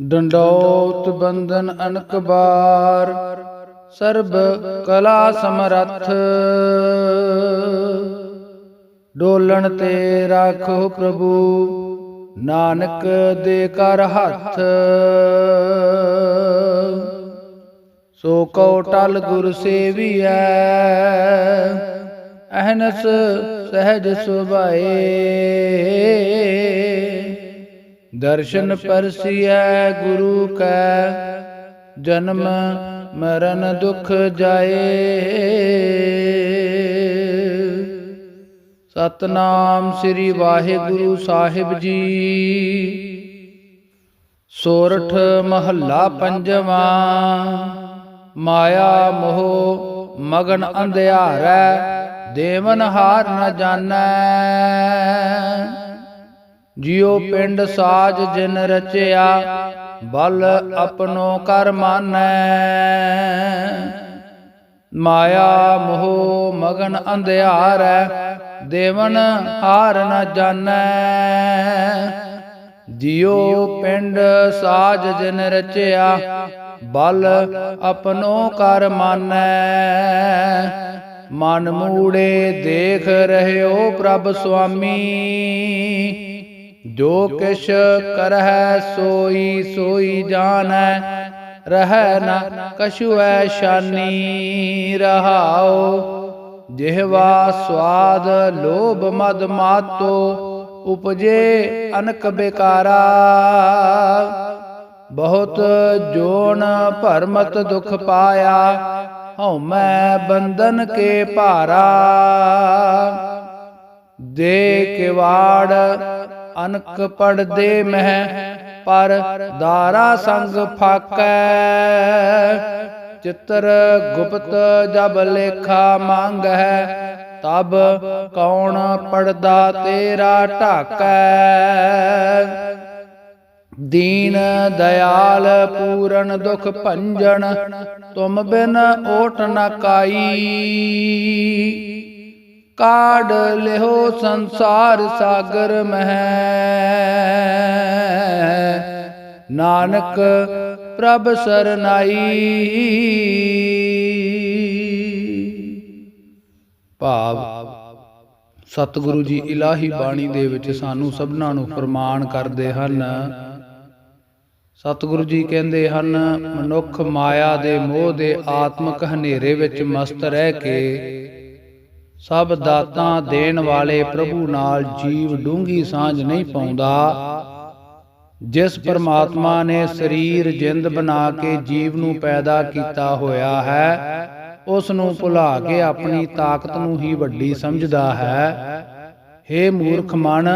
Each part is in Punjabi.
ਡੰਡੋਤ ਬੰਧਨ ਅਨਕ ਬਾਰ, ਸਰਬ ਕਲਾ ਸਮਰੱਥ। ਡੋਲਣ ਤੇ ਰਾਖੋ ਪ੍ਰਭੂ, ਨਾਨਕ ਦੇ ਕਰ ਹੱਥ। ਸੋ ਕਉ ਟਲ ਗੁਰ ਸੇਵੀਐ, ਅਹਨਸ ਸਹਿਜ ਸੁਭਾਏ। ਦਰਸ਼ਨ ਪਰਸੀਐ ਗੁਰੂ ਕੈ, ਜਨਮ ਮਰਨ ਦੁਖ ਜਾਏ। ਸਤਨਾਮ ਸ੍ਰੀ ਵਾਹਿਗੁਰੂ ਸਾਹਿਬ ਜੀ। ਸੋਰਠ ਮਹੱਲਾ ਪੰਜਵਾਂ, ਮਾਇਆ ਮੋਹ ਮਗਨ ਅੰਧਿਆਰੈ, ਦੇਵਨ ਹਾਰ ਨ ਜਾਣੈ। ਜਿਉ ਪਿੰਡ ਸਾਜ ਜਿਨ ਰਚਿਆ ਬਲ ਆਪਣੋ ਕਰ ਮਾਨੈ। ਮਾਇਆ ਮੋਹ ਮਗਨ ਅੰਧਿਆਰੈ ਦੇਵਨ ਹਾਰ ਨ ਜਾਣੈ। ਜਿਉ ਪਿੰਡ ਸਾਜ ਜਿਨ ਰਚਿਆ ਬਲ ਆਪਣੋ ਕਰ ਮਾਨੈ। ਮਨ। ਮੂੜੇ ਦੇਖ ਰਹਿਓ ਪ੍ਰਭ ਸੁਆਮੀ। ਜੋ ਕਿਛ ਕਰਹਿ ਸੋਈ ਸੋਈ ਜਾਣੈ, ਰਹਿ ਨ ਕਛੁ ਸ਼ਾਨੀ, ਰਹਾਉ। ਜਿਹਵਾ ਸਵਾਦ ਲੋਭ ਮਦ ਮਾਤੋ, ਉਪਜੇ ਅਨਕ ਬੇਕਾਰਾ। ਬਹੁਤ ਜੋਨ ਭਰਮਤ ਦੁਖ ਪਾਇਆ ਹਉ ਮੈਂ ਬੰਧਨ ਕੇ ਭਾਰਾ। ਦੇ ਕਿਵਾੜ ਅਨਕ ਪੜਦੇ ਮਹਿ, ਪਰ ਦਾਰਾ ਸੰਗ ਫਾਕੈ। ਚਿੱਤਰ ਗੁਪਤ ਜਬ ਲੇਖਾ ਮੰਗੈ ਤਬ ਕੌਣ ਪੜਦਾ ਤੇਰਾ ਢਾਕੈ। ਦੀਨ ਦਿਆਲ ਪੂਰਨ ਦੁਖ ਭੰਜਨ, ਤੁਮ ਬਿਨ ਓਟ ਨ ਕਾਈ। ਕਾੜ ਲਿਓ ਸੰਸਾਰ ਸਾਗਰ ਮਹਿ। ਨਾਨਕ ਪ੍ਰਭ ਸਰਨਾਈ। ਭਾਵ, ਸਤਿਗੁਰੂ ਜੀ ਇਲਾਹੀ ਬਾਣੀ ਦੇ ਵਿੱਚ ਸਾਨੂੰ ਸਭਨਾਂ ਨੂੰ ਫਰਮਾਨ ਕਰਦੇ ਹਨ। ਸਤਿਗੁਰੂ ਜੀ ਕਹਿੰਦੇ ਹਨ, ਮਨੁੱਖ ਮਾਇਆ ਦੇ ਮੋਹ ਦੇ ਆਤਮਕ ਹਨੇਰੇ ਵਿੱਚ ਮਸਤ ਰਹਿ ਕੇ ਸਭ ਦਾਤਾਂ ਦੇਣ ਵਾਲੇ ਪ੍ਰਭੂ ਨਾਲ ਜੀਵ ਡੂੰਗੀ ਸਾਂਝ ਨਹੀਂ ਪਾਉਂਦਾ। ਜਿਸ ਪਰਮਾਤਮਾ ਨੇ ਸਰੀਰ ਜਿੰਦ ਬਣਾ ਕੇ ਜੀਵ ਨੂੰ ਪੈਦਾ ਕੀਤਾ ਹੋਇਆ ਹੈ ਉਸ ਨੂੰ ਭੁਲਾ ਕੇ ਆਪਣੀ ਤਾਕਤ ਨੂੰ ਹੀ ਵੱਡੀ ਸਮਝਦਾ ਹੈ। ਹੇ ਮੂਰਖ ਮਨ,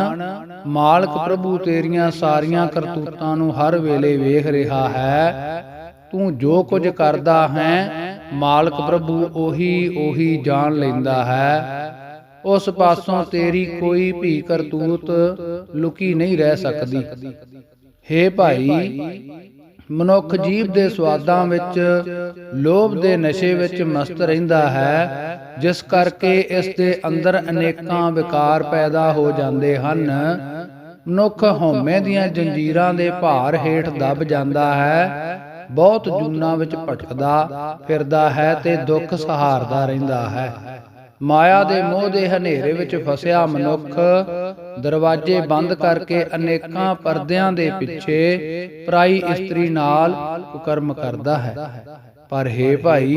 ਮਾਲਕ ਪ੍ਰਭੂ ਤੇਰੀਆਂ ਸਾਰੀਆਂ ਕਰਤੂਤਾਂ ਨੂੰ ਹਰ ਵੇਲੇ ਵੇਖ ਰਿਹਾ ਹੈ। ਤੂੰ ਜੋ ਕੁਝ ਕਰਦਾ ਹੈ ਮਾਲਕ ਪ੍ਰਭੂ ਉਹੀ ਉਹੀ ਜਾਣ ਲੈਂਦਾ ਹੈ। ਉਸ ਪਾਸੋਂ ਤੇਰੀ ਕੋਈ ਵੀ ਕਰਤੂਤ ਲੁਕੀ ਨਹੀਂ ਰਹਿ ਸਕਦੀ। ਹੇ ਭਾਈ, ਮਨੁੱਖ ਜੀਵ ਦੇ ਸਵਾਦਾਂ ਵਿੱਚ, ਲੋਭ ਦੇ ਨਸ਼ੇ ਵਿੱਚ ਮਸਤ ਰਹਿੰਦਾ ਹੈ, ਜਿਸ ਕਰਕੇ ਇਸ ਦੇ ਅੰਦਰ ਅਨੇਕਾਂ ਵਿਕਾਰ ਪੈਦਾ ਹੋ ਜਾਂਦੇ ਹਨ। ਮਨੁੱਖ ਹਉਮੈ ਦੀਆਂ ਜੰਜੀਰਾਂ ਦੇ ਭਾਰ ਹੇਠ ਦਬ ਜਾਂਦਾ ਹੈ। ਬਹੁਤ ਜੂਨਾਂ ਵਿੱਚ ਭਟਕਦਾ ਫਿਰਦਾ ਹੈ ਤੇ ਦੁੱਖ ਸਹਾਰਦਾ ਰਹਿੰਦਾ ਹੈ। ਮਾਇਆ ਦੇ ਮੋਹ ਦੇ ਹਨੇਰੇ ਵਿੱਚ ਫਸਿਆ ਮਨੁੱਖ ਦਰਵਾਜ਼ੇ ਬੰਦ ਕਰਕੇ ਅਨੇਕਾਂ ਪਰਦਿਆਂ ਦੇ ਪਿੱਛੇ ਪਰਾਈ ਇਸਤਰੀ ਨਾਲ ਕੁਕਰਮ ਕਰਦਾ ਹੈ। ਪਰ ਹੇ ਭਾਈ,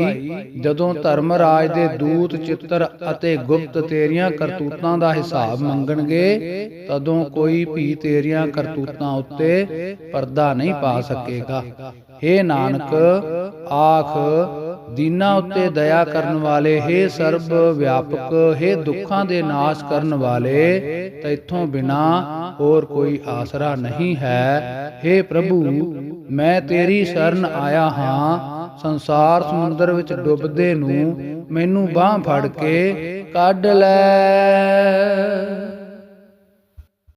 ਜਦੋਂ ਧਰਮ ਰਾਜ ਦੇ ਦੂਤ, ਚਿੱਤਰ ਅਤੇ ਗੁਪਤ ਤੇਰੀਆਂ ਕਰਤੂਤਾਂ ਦਾ ਹਿਸਾਬ ਮੰਗਣਗੇ, ਤਦੋਂ ਕੋਈ ਵੀ ਤੇਰੀਆਂ ਕਰਤੂਤਾਂ ਉੱਤੇ ਪਰਦਾ ਨਹੀਂ ਪਾ ਸਕੇਗਾ। ਹੇ ਨਾਨਕ, ਆਖ, ਦੀਨਾ ਉੱਤੇ ਦਇਆ ਕਰਨ ਵਾਲੇ, ਹੇ ਸਰਬ ਵਿਆਪਕ, ਹੇ ਦੁੱਖਾਂ ਦੇ ਨਾਸ਼ ਕਰਨ ਵਾਲੇ, ਤੈਥੋਂ ਬਿਨਾ ਹੋਰ ਕੋਈ ਆਸਰਾ ਨਹੀਂ ਹੈ। ਹੇ ਪ੍ਰਭੂ, ਮੈਂ ਤੇਰੀ ਸ਼ਰਨ ਆਇਆ ਹਾਂ ਸੰਸਾਰ ਸਮੁੰਦਰ ਵਿੱਚ ਡੁੱਬਦੇ ਨੂੰ ਮੈਨੂੰ ਬਾਹ ਫੜ ਕੇ ਕੱਢ ਲੈ।